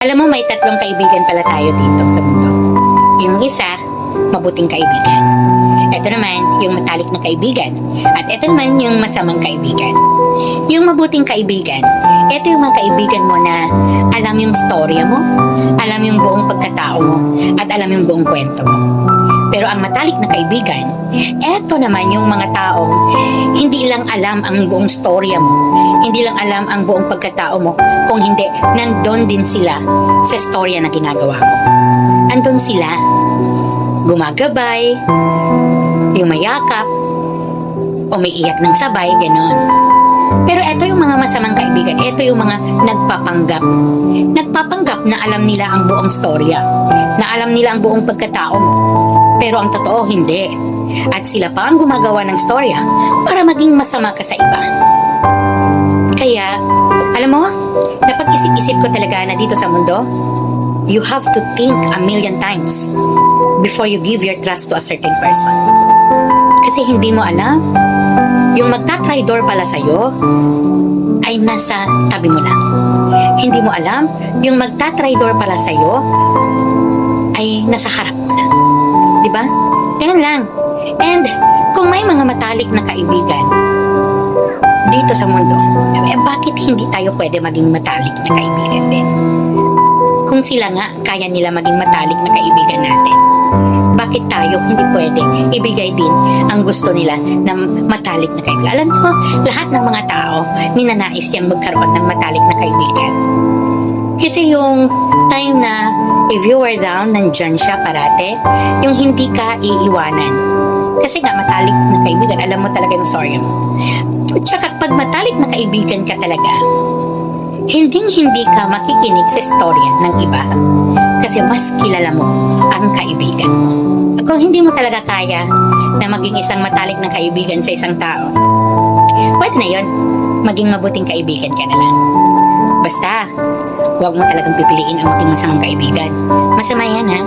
Alam mo, may tatlong kaibigan pala tayo dito sa mundo. Yung isa, mabuting kaibigan. Ito naman, yung matalik na kaibigan. At ito naman, yung masamang kaibigan. Yung mabuting kaibigan, ito yung mga kaibigan mo na alam yung storya mo, alam yung buong pagkatao mo, at alam yung buong kwento mo. Pero ang matalik na kaibigan, eto naman yung mga taong hindi lang alam ang buong storya mo, hindi lang alam ang buong pagkatao mo, kung hindi, nandun din sila sa storya na ginagawa mo. Andun sila, gumagabay, yumayakap, umiiyak ng sabay, ganon. Pero eto yung mga masamang kaibigan, eto yung mga nagpapanggap. Nagpapanggap na alam nila ang buong storya, na alam nila ang buong pagkatao mo. Pero ang totoo, hindi. At sila pa ang gumagawa ng storya para maging masama ka sa iba. Kaya, alam mo, napag-isip-isip ko talaga na dito sa mundo, you have to think a million times before you give your trust to a certain person. Kasi hindi mo alam, yung magtatraidor pala sa'yo, ay nasa tabi mo lang. Hindi mo alam, yung magtatraidor pala sa'yo, ay nasa harap mo lang. Di ba? Ganun lang. And kung may mga matalik na kaibigan dito sa mundo, eh, bakit hindi tayo pwede maging matalik na kaibigan din? Kung sila nga, kaya nila maging matalik na kaibigan natin. Bakit tayo hindi pwede ibigay din ang gusto nila na matalik na kaibigan? Alam mo, lahat ng mga tao, ninanais yang magkaroon ng matalik na kaibigan. Kasi yung time na if you were down, nandyan siya parate, yung hindi ka iiwanan. Kasi nga matalik na kaibigan, alam mo talaga yung story mo. At saka pag matalik na kaibigan ka talaga, hinding-hindi ka makikinig sa storya ng iba. Kasi mas kilala mo ang kaibigan mo. Kung hindi mo talaga kaya na maging isang matalik na kaibigan sa isang tao, pwede na yon maging mabuting kaibigan ka na lang. Basta, huwag mo talagang pipiliin ang maging masamang kaibigan. Masama yan ha.